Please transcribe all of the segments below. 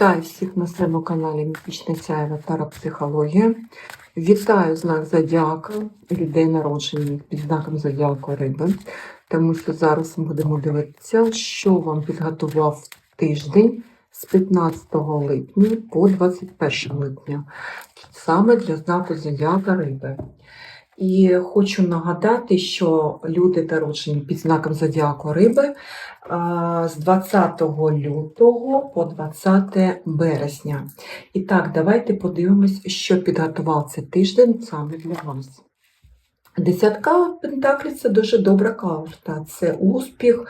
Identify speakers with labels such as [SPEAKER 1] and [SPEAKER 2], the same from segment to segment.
[SPEAKER 1] Вітаю всіх на своєму каналі Міфічна Сяєва Парапсихологія. Вітаю знак Зодіака, людей народжених під знаком Зодіаку Риби. Тому що зараз ми будемо дивитися, що вам підготував тиждень з 15 липня по 21 липня, саме для знаку Зодіака Риби. І хочу нагадати, що люди народжені під знаком Зодіаку Риби з 20 лютого по 20 березня. І так, давайте подивимось, що підготував цей тиждень саме для вас. Десятка Пентаклів це дуже добра карта. Це успіх,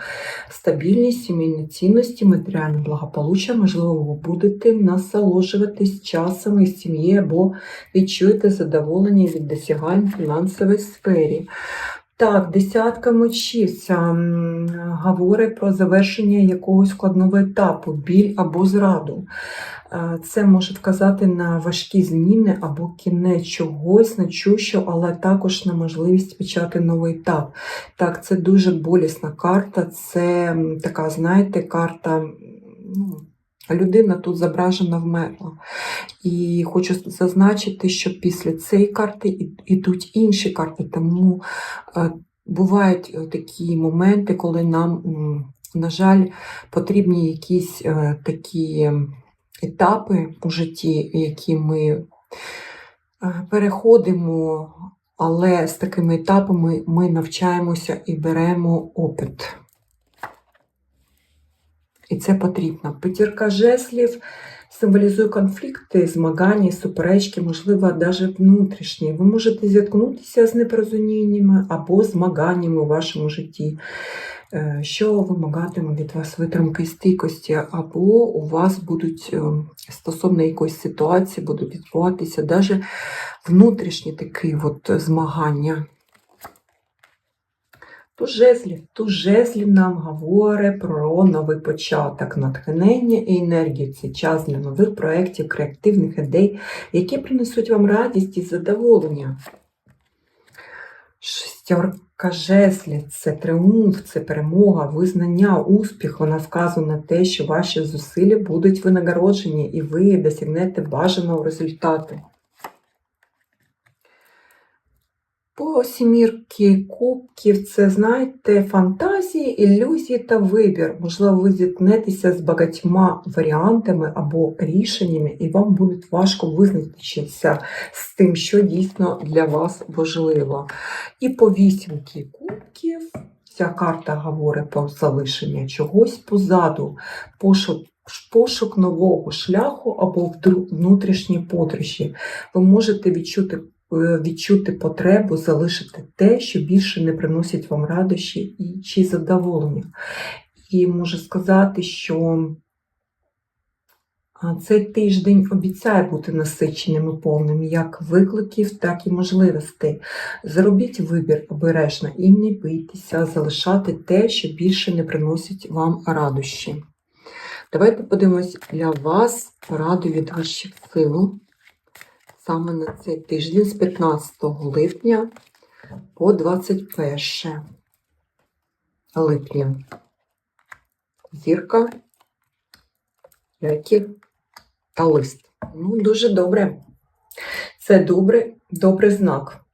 [SPEAKER 1] стабільність, сімейні цінності, матеріальне благополуччя. Можливо, ви будете насолоджуватись часом із сім'єю або відчуєте задоволення від досягань в фінансовій сфері. Так, десятка мечів говорить про завершення якогось складного етапу, біль або зраду. Е, Це може вказати на важкі зміни або кінець чогось значущого, але також на можливість почати новий етап. Так, це дуже болісна карта, це така, знаєте, карта. Ну, Людина тут зображена вмерла. І хочу зазначити, що після цієї карти ідуть інші карти, тому е, бувають е, такі моменти, коли нам, на жаль, потрібні якісь е, такі етапи у житті, які ми переходимо, але з такими етапами ми навчаємося і беремо опит. І це потрібно. П'ятірка жеслів символізує конфлікти, змагання, суперечки, можливо, навіть внутрішні. Ви можете зіткнутися з непорозуміннями або змаганнями у вашому житті, е, що вимагатиме від вас витримки стійкості, або у вас будуть е, стосовно якоїсь ситуації будуть відбуватися навіть внутрішні такі от змагання. Туз жезлів. Нам говорить про новий початок, натхнення і енергію. Це час для нових проєктів, креативних ідей, які принесуть вам радість і задоволення. Шестерка жезлів це тріумф, це перемога, визнання, успіх. Вона вказує на те, що ваші зусилля будуть винагороджені і ви досягнете бажаного результату. По сімірки кубків це, знаєте, фантазії, ілюзії та вибір. Можливо, ви зіткнетеся з багатьма варіантами або рішеннями, і вам буде важко визначитися з тим, що дійсно для вас важливо. І по вісімки кубків ця карта говорить про залишення чогось позаду, пошук. Пошук нового шляху або внутрішні подорожі. Ви можете відчути відчути потребу залишити те, що більше не приносить вам радощі і чи задоволення. І можу сказати, що цей тиждень обіцяє бути насиченим і повним як викликів, так і можливостей. Зробіть вибір обережно і не бійтеся залишати те, що більше не приносить вам радощі. Давайте подивимось для вас пораду від вищих сил саме на цей тиждень з 15 липня по 21 липня. Зірка, які та лист. Ну, дуже добре. Це добре, добрий знак.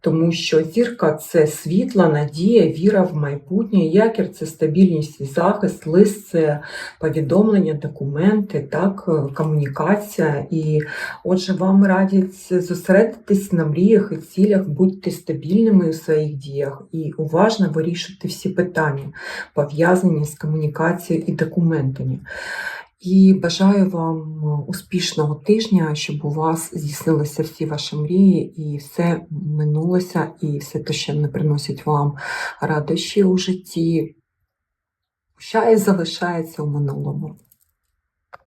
[SPEAKER 1] Тому що зірка це світла, надія, віра в майбутнє, якір це стабільність і захист, лист це повідомлення, документи, так, е, комунікація. І отже, вам радять зосередитись на мріях і цілях, будьте стабільними у своїх діях і уважно вирішуйте всі питання, пов'язані з комунікацією і документами. І бажаю вам успішного тижня, щоб у вас здійснилися всі ваші мрії, і все минулося, і все те, що не приносить вам радощі у житті, ще і залишається у минулому.